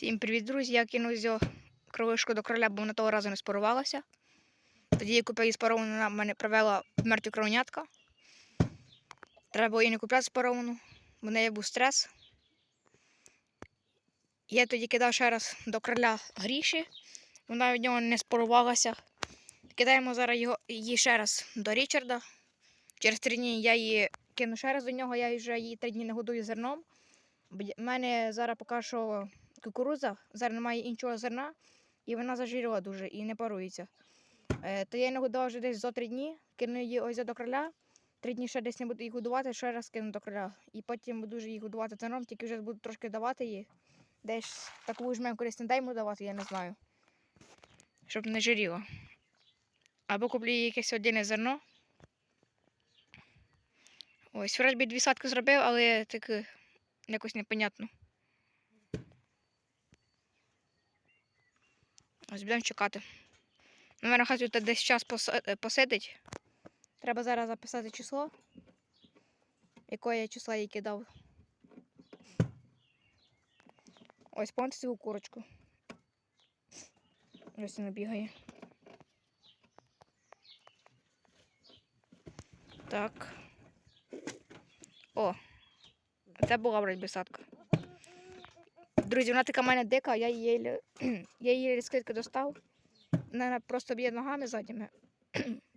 Всім привіт, друзі! Я кинув зо кровишку до короля, бо вона того разу не спарувалася. Тоді я купив її спаровану, вона мене привела мертві кровнятка. Треба було її не купляти спаровану, в неї був стрес. Я тоді кидав ще раз до короля гріші, вона від нього не спарувалася. Кидаємо зараз його, її ще раз до Річарда. Через три дні я її кину ще раз до нього, я вже її три дні не годую зерном. В мене зараз поки що кукурудза, зараз немає іншого зерна, і вона зажиріла дуже і не парується. Е, то я її годував вже десь за три дні, кину її ось до кроля. Три дні ще десь не буду її годувати, ще раз кину до кроля. І потім буду вже її годувати зерном, тільки вже буду трошки давати її. Десь таку жмем колись не дай йому давати, я не знаю. Щоб не жиріло. Або куплю їй якесь одне зерно. Ось, вроді дві садки зробив, але таке якось непонятно. Ось будемо чекати. Ну, мене хай тут десь час е, посидить. Треба зараз записати число. Якое я числа їй кидав. Ось помните цю курочку. Ось вона бігає. Так. О, це була вроді садка. Друзі, вона така мене дика, я її, я її скидки достав. Вона просто б'є ногами задніми.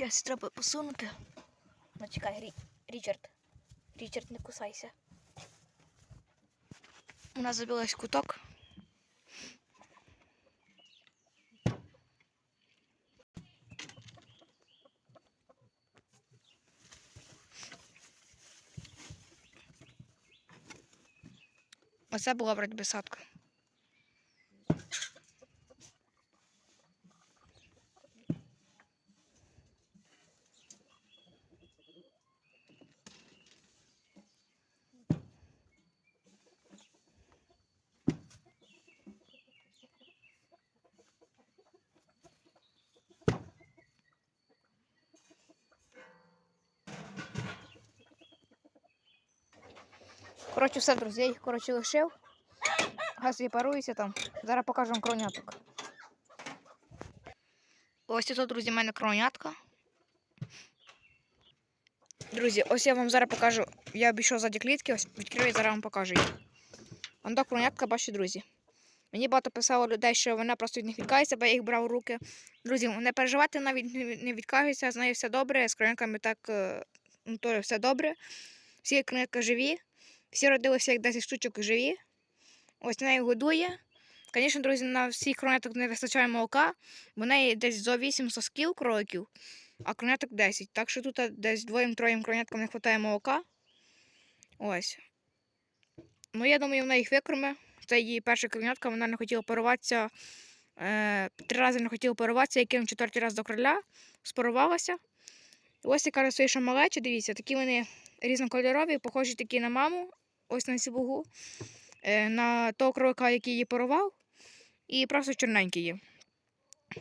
Щас треба посунути. Ну чекай, Рі... Річард. Річард, не кусайся. У нас забилась куток. Оце була вроді садка. Коротше, все, друзі, я коротше лишив. Газ собі парується там. Зараз покажу вам кроняток. Ось тут, друзі, в мене кронятка. Друзі, ось я вам зараз покажу. Я обійшов ззаді клітки, ось відкрию і зараз вам покажу її. Вон та кронятка, бачите, друзі. Мені багато писало людей, що вона просто від них відкається, бо я їх брав у руки. Друзі, не переживайте, навіть не- не з нею все добре, з кроняками так е, ну, теж все добре. Всі кронятки живі. Всі родилися як 10 штучок живі. Ось нею годує. Звісно, друзі, на всіх кроняток не вистачає молока, бо в неї десь зо 8 сосків кроликів, а кроняток 10. Так що тут десь двоєм-троєм кроняткам не вистачає молока. Ось. Ну, я думаю, вона їх викорме. Це її перша кронятка, вона не хотіла паруватися. Е, три рази не хотіла паруватися, я кинув четвертий раз до кроля, спарувалася. І ось яка раз вийшла малеча, дивіться, такі вони різнокольорові, похожі такі на маму, ось на сібугу, е, на того кролика, який її порував, і просто чорненькі є.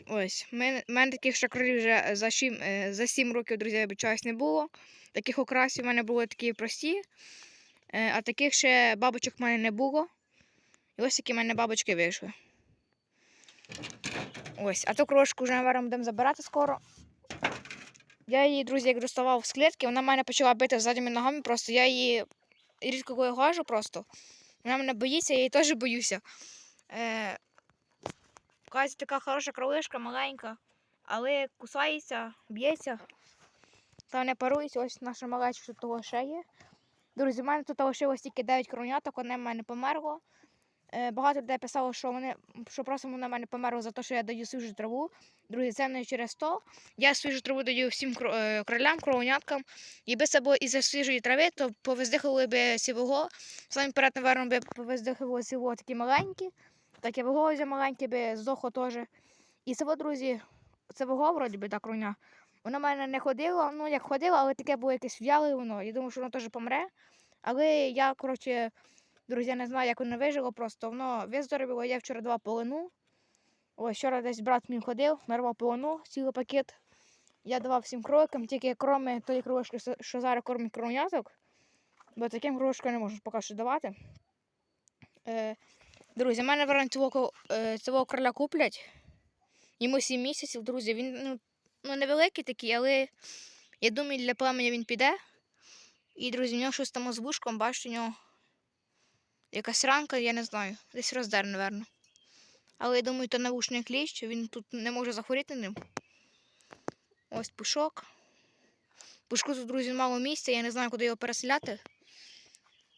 Ось. У мене, таких ще вже за 7, за 7 років, друзі, обічаюсь, не було. Таких окрасів у мене були такі прості, е, а таких ще бабочок в мене не було. І ось такі в мене бабочки вийшли. Ось, а ту крошку вже, наверное, будемо забирати скоро. Я її, друзі, як доставав з клітки, вона мене почала бити задніми ногами, просто я її рідко коли гажу просто. Вона мене боїться, я її теж боюся. Е, Казі така хороша кролишка, маленька, але кусається, б'ється. Та не парується, ось наша малечка тут ще є. Друзі, в мене тут лишилось тільки 9 кроняток, одне в мене померло. Е, багато людей писало, що вони що просто на мене померло за те, що я даю свіжу траву. Друзі, це не через то. Я свіжу траву даю всім кро- е, кролям, кровоняткам. Якби це було із-за свіжої трави, то повиздихали б сівого. Саме перед, напевно, би повиздихало сівого такі маленькі. Таке вого маленьке би здохло теж. І це, друзі, це вого, вроді би, та кроня. Вона в мене не ходила, ну як ходила, але таке було якесь в'яле воно. Я думаю, що воно теж помре. Але я, коротше, друзі, не знаю, як воно вижило просто. Воно виздоровіло, я вчора два полину. Ось вчора десь брат мій ходив, нарвав полину, цілий пакет. Я давав всім кроликам, тільки кроме тої крошки, що зараз кормить кровняток. Бо таким крошкам не можу поки що давати. Е, друзі, в мене варіант цього, е, цього короля куплять. Йому 7 місяців, друзі. Він ну, ну, невеликий такий, але я думаю, для племені він піде. І, друзі, в нього щось там з вушком, бачите, у нього якась ранка, я не знаю. Десь роздер, напевно. Але я думаю, то навушний кліщ, він тут не може захворіти ним. Ось пушок. Пушку тут, друзі, мало місця, я не знаю, куди його переселяти.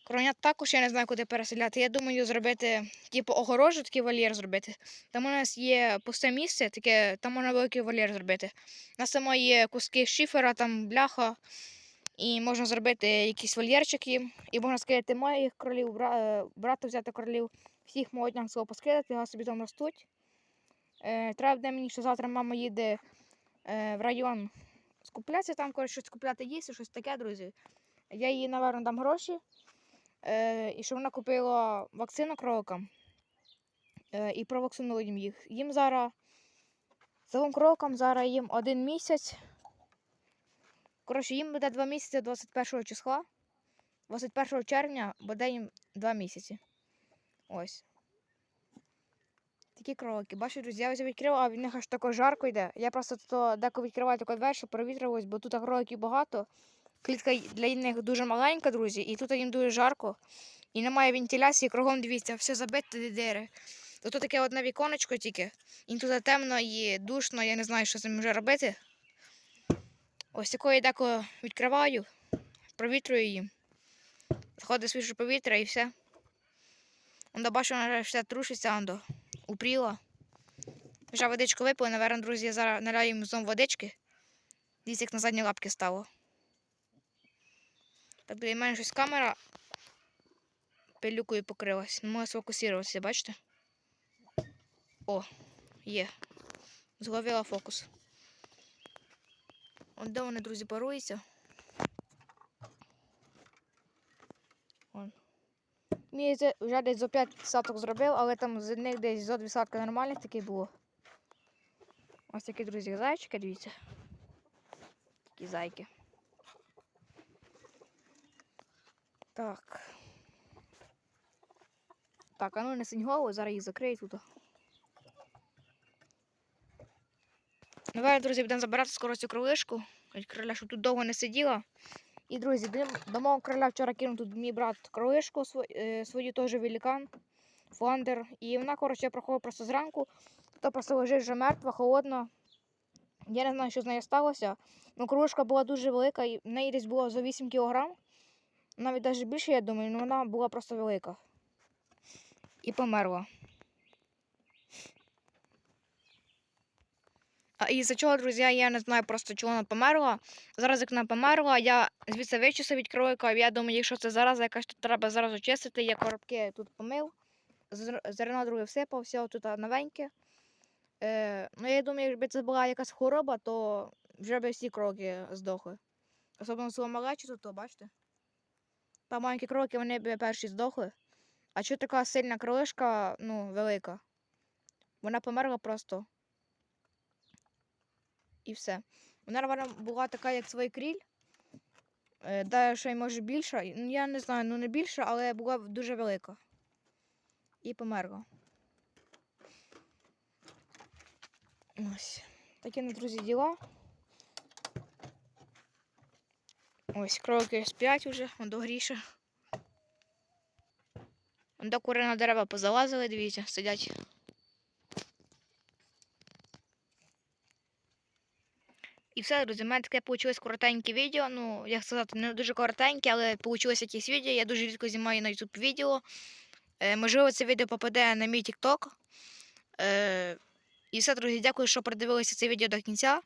Коронят також я не знаю, куди переселяти. Я думаю, зробити, типу, огорожу, такий вольєр зробити. Там у нас є пусте місце, таке, там можна великий вольєр зробити. У нас само є куски шифера, там бляха, і можна зробити якісь вольєрчики, і можна скидати моїх кролів, е, брата взяти кролів, всіх молодняк свого поскидати, вони собі там ростуть. Е, треба буде мені, що завтра мама їде е, в район скуплятися, там коротше, щось купляти їсти, щось таке, друзі. Я їй, напевно, дам гроші. І щоб вона купила вакцину кроликам. І провакцинуємо їм їх. Їм зараз, цілим кроликам зараз їм один місяць. Коротше, їм буде два місяці 21 числа. 21 червня буде їм два місяці. Ось. Такі кролики. Бачите, друзі, я ось відкрила, а в них аж тако жарко йде. Я просто то деко відкриваю таку двері, щоб провітрилось, бо тут кроликів багато. Клітка для них дуже маленька, друзі, і тут їм дуже жарко. І немає вентиляції, кругом дивіться, все забите дири. Тут таке одне віконечко тільки. І тут темно і душно, я не знаю, що з ним вже робити. Ось такої деко відкриваю, провітрюю їм. Заходить свіже повітря і все. Ондо бачу, вона все трушиться, ондо. Упріла. Вже водичку випили, наверное, друзі, я зараз наляю їм знову водички. Дивіться, як на задні лапки стало. Так, біля мене щось камера пилюкою покрилась. Не можу сфокусуватися, бачите? О, є. Зловила фокус. От де вони, друзі, паруються. Вон. Мій вже десь зо 5 саток зробив, але там з них десь зо 2 сатки нормальних таки було. Ось такі, друзі, зайчики, дивіться. Такі зайки. Так. Так, а ну не синь голову, зараз їх закрию тут. Давай, друзі, будемо забирати скоро цю кролишку. Ось Кроля, щоб тут довго не сиділа. І, друзі, до, мого кроля вчора кинув тут мій брат кролишку, сво- е, свою теж великан, фландер. І вона, коротше, проходила просто зранку. То просто лежить вже мертва, холодна. Я не знаю, що з нею сталося. Ну, кролишка була дуже велика, і в неї десь було за 8 кілограм. Навіть навіть більше, я думаю, але вона була просто велика. І померла. Із-за чого, друзі, я не знаю просто, чого вона померла. Зараз як вона померла, я звідси вичисив від кролика. Я думаю, якщо це зараза якась, то треба зараз очистити. Я коробки тут помив. Зерно друге всипав, все тут новеньке. Е, ну, я думаю, якби це була якась хвороба, то вже б всі кроки здохли. Особливо село малечі тут, то бачите. Там маленькі кроки, вони б перші здохли. А чого така сильна кролишка, ну, велика? Вона померла просто. І все. Вона була така, як свій кріль. Е, да, ще й може більша. Я не знаю, ну не більша, але була дуже велика. І померла. Ось. Такі, ну, друзі, діла. Ось кролики сплять уже, он до гріша. Он до кури на дерева позалазили, дивіться, сидять. І все, друзі, в мене таке вийшло коротеньке відео. Ну, як сказати, не дуже коротеньке, але вийшло якесь відео. Я дуже рідко знімаю на YouTube відео. Е, можливо, це відео попаде на мій TikTok. Е, і все, друзі, дякую, що продивилися це відео до кінця.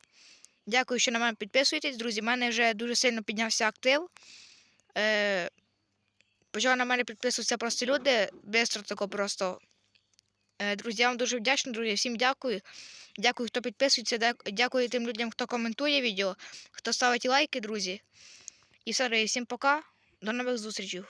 Дякую, що на мене підписуєтесь, друзі. У мене вже дуже сильно піднявся актив. Е, почали на мене підписуватися просто люди. Бистро тако просто. Е, друзі, я вам дуже вдячний, друзі. Всім дякую. Дякую, хто підписується. Дякую тим людям, хто коментує відео, хто ставить лайки, друзі. І все, всім пока. До нових зустрічей.